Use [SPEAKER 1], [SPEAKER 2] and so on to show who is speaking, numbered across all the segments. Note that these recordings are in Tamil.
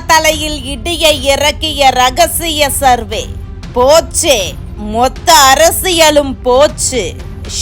[SPEAKER 1] தலையில் இடியை இறக்கிய ரகசிய சர்வே. போச்சே. மொத்த அரசியலும் போச்சு.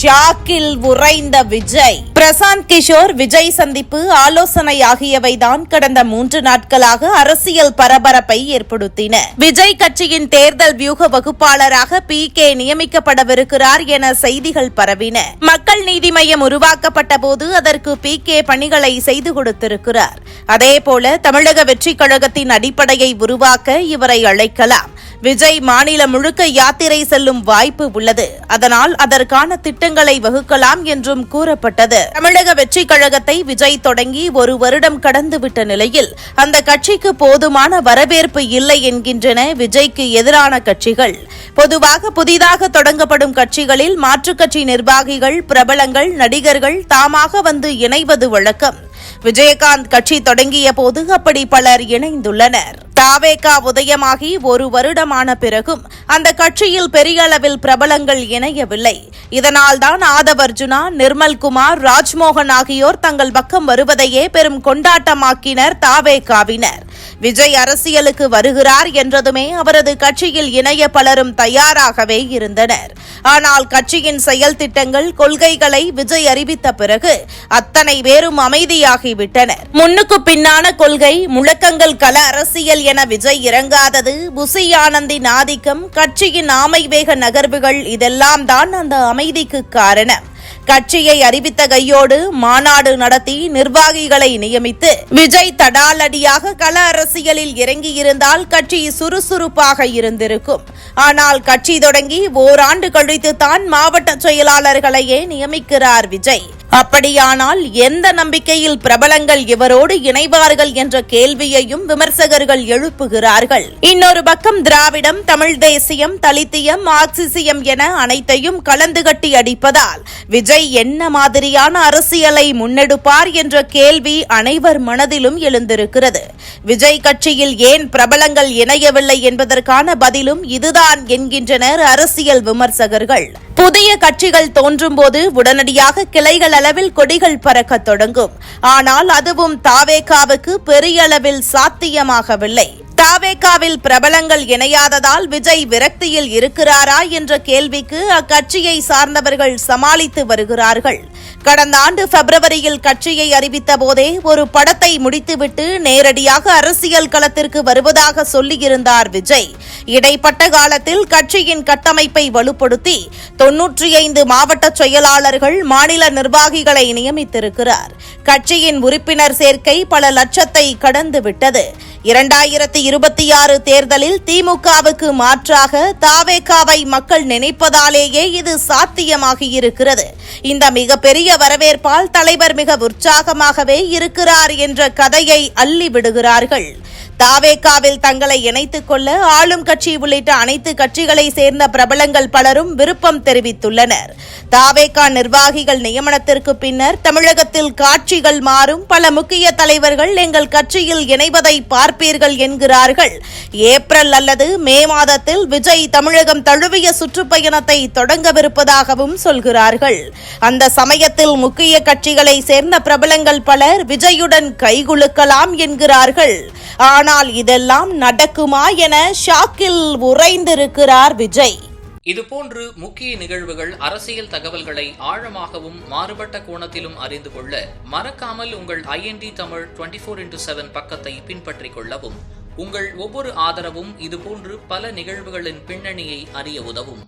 [SPEAKER 1] ஷாக்கில் உறைந்த விஜய். பிரசாந்த் கிஷோர் விஜய் சந்திப்பு ஆலோசனை ஆகியவைதான் கடந்த மூன்று நாட்களாக அரசியல் பரபரப்பை ஏற்படுத்தின. விஜய் கட்சியின் தேர்தல் வியூக வகுப்பாளராக பி கே நியமிக்கப்படவிருக்கிறார் என செய்திகள் பரவின. மக்கள் நீதி மையம் உருவாக்கப்பட்ட போது அதற்கு பி கே பணிகளை செய்து கொடுத்திருக்கிறார். அதேபோல தமிழக வெற்றிக் கழகத்தின் அடிப்படையை உருவாக்க இவரை அழைக்கலாம். விஜய் மாநிலம் முழுக்க யாத்திரை செல்லும் வாய்ப்பு உள்ளது. அதனால் அதற்கான திட்டங்களை வகுக்கலாம் என்றும் கூறப்பட்டது. தமிழக வெற்றிக் கழகத்தை விஜய் தொடங்கி ஒரு வருடம் கடந்துவிட்ட நிலையில் அந்த கட்சிக்கு போதுமான வரவேற்பு இல்லை என்கின்றன விஜய்க்கு எதிரான கட்சிகள். பொதுவாக புதிதாக தொடங்கப்படும் கட்சிகளில் மாற்றுக் கட்சி நிர்வாகிகள் பிரபலங்கள் நடிகர்கள் தாமாக வந்து இணைவது வழக்கம். விஜயகாந்த் கட்சி தொடங்கிய போது அப்படி பலர் இணைந்துள்ளனர். தாவேகா உதயமாகி ஒரு வருடமான பிறகும் அந்த கட்சியில் பெரிய அளவில் பிரபலங்கள் இணையவில்லை. இதனால்தான் ஆதவர்ஜுனா நிர்மல்குமார் ராஜ்மோகன் ஆகியோர் தங்கள் பக்கம் வருவதையே பெரும் கொண்டாட்டமாக்கினர் தாவேகாவினர். விஜய் அரசியலுக்கு வருகிறார் என்றதுமே அவரது கட்சியில் இணைய பலரும் தயாராகவே இருந்தனர். ஆனால் கட்சியின் செயல் திட்டங்கள் கொள்கைகளை விஜய் அறிவித்த பிறகு அத்தனை பேரும் அமைதியாகிவிட்டனர். முன்னுக்கு பின்னான கொள்கை முழக்கங்கள் கல அரசியல் என விஜய் இறங்காதது புசி ஆனந்தின் ஆதிக்கம் கட்சியின் ஆமைவேக நகர்வுகள் இதெல்லாம் தான் அந்த அமைதிக்கு காரணம். கட்சியை அறிவித்த கையோடு மாநாடு நடத்தி நிர்வாகிகளை நியமித்து விஜய் தடாலடியாக கள அரசியலில் இறங்கியிருந்தால் கட்சி சுறுசுறுப்பாக இருந்திருக்கும். ஆனால் கட்சி தொடங்கி ஓராண்டு கழித்து தான் மாவட்ட செயலாளர்களையே நியமிக்கிறார் விஜய். அப்படியானால் எந்த நம்பிக்கையில் பிரபலங்கள் இவரோடு இணைவார்கள் என்ற கேள்வியையும் விமர்சகர்கள் எழுப்புகிறார்கள். இன்னொரு பக்கம் திராவிடம் தமிழ் தேசியம் தலித்தியம் மார்க்சிசியம் என அனைத்தையும் கலந்து கட்டி அடிப்பதால் விஜய் என்ன மாதிரியான அரசியலை முன்னெடுப்பார் என்ற கேள்வி அனைவர் மனதிலும் எழுந்திருக்கிறது. விஜய் கட்சியில் ஏன் பிரபலங்கள் இணையவில்லை என்பதற்கான பதிலும் இதுதான் என்கின்றனர் அரசியல் விமர்சகர்கள். புதிய கட்சிகள் தோன்றும்போது உடனடியாக கிளைகள் அளவில் கொடிகள் பறக்கத் தொடங்கும். ஆனால் அதுவும் தாவேகாவுக்கு பெரிய அளவில் சாத்தியமாகவில்லை. தாவேகாவில் பிரபலங்கள் இணையாததால் விஜய் விரக்தியில் இருக்கிறாரா என்ற கேள்விக்கு அக்கட்சியை சார்ந்தவர்கள் சமாளித்து வருகிறார்கள். கடந்த ஆண்டு பிப்ரவரியில் கட்சியை அறிவித்த போதே ஒரு படத்தை முடித்துவிட்டு நேரடியாக அரசியல் களத்திற்கு வருவதாக சொல்லியிருந்தார் விஜய். இடைப்பட்ட காலத்தில் கட்சியின் கட்டமைப்பை வலுப்படுத்தி தொன்னூற்றி ஐந்து மாவட்ட செயலாளர்கள் மாநில நிர்வாகிகளை நியமித்திருக்கிறார். கட்சியின் உறுப்பினர் சேர்க்கை பல லட்சத்தை கடந்துவிட்டது. இரண்டாயிரத்தி இருபத்தி ஆறு தேர்தலில் திமுகவுக்கு மாற்றாக தாவேகாவை மக்கள் நினைப்பதாலேயே இது சாத்தியமாகியிருக்கிறது. இந்த மிகப்பெரிய வரவேற்பால் தலைவர் மிக உற்சாகமாகவே இருக்கிறார் என்ற கதையை அள்ளி விடுகிறார்கள். தாவேகாவில் தங்களை இணைத்துக் கொள்ள ஆளும் கட்சி உள்ளிட்ட அனைத்து கட்சிகளை சேர்ந்த பிரபலங்கள் பலரும் விருப்பம் தெரிவித்துள்ளனர். தாவேகா நிர்வாகிகள் நியமனத்திற்கு பின்னர் தமிழகத்தில் காட்சிகள் மாறும். பல முக்கிய தலைவர்கள் எங்கள் கட்சியில் இணைவதை பார்ப்பீர்கள் என்கிறார்கள். ஏப்ரல் அல்லது மே மாதத்தில் விஜய் தமிழகம் தழுவிய சுற்றுப்பயணத்தை தொடங்கவிருப்பதாகவும் சொல்கிறார்கள். அந்த சமயத்தில் முக்கிய கட்சிகளை சேர்ந்த பிரபலங்கள் பலர் விஜயுடன் கைகுலுக்கலாம் என்கிறார்கள். ஆனால் ஆனால் இதெல்லாம் நடக்குமா என ஷாக்கில் உறைந்திருக்கிறார் விஜய்.
[SPEAKER 2] இதுபோன்று முக்கிய நிகழ்வுகள் அரசியல் தகவல்களை ஆழமாகவும் மாறுபட்ட கோணத்திலும் அறிந்து கொள்ள மறக்காமல் உங்கள் IND Tamil twenty four into seven பக்கத்தை பின்பற்றிக் கொள்ளவும். உங்கள் ஒவ்வொரு ஆதரவும் இதுபோன்று பல நிகழ்வுகளின் பின்னணியை அறிய உதவும்.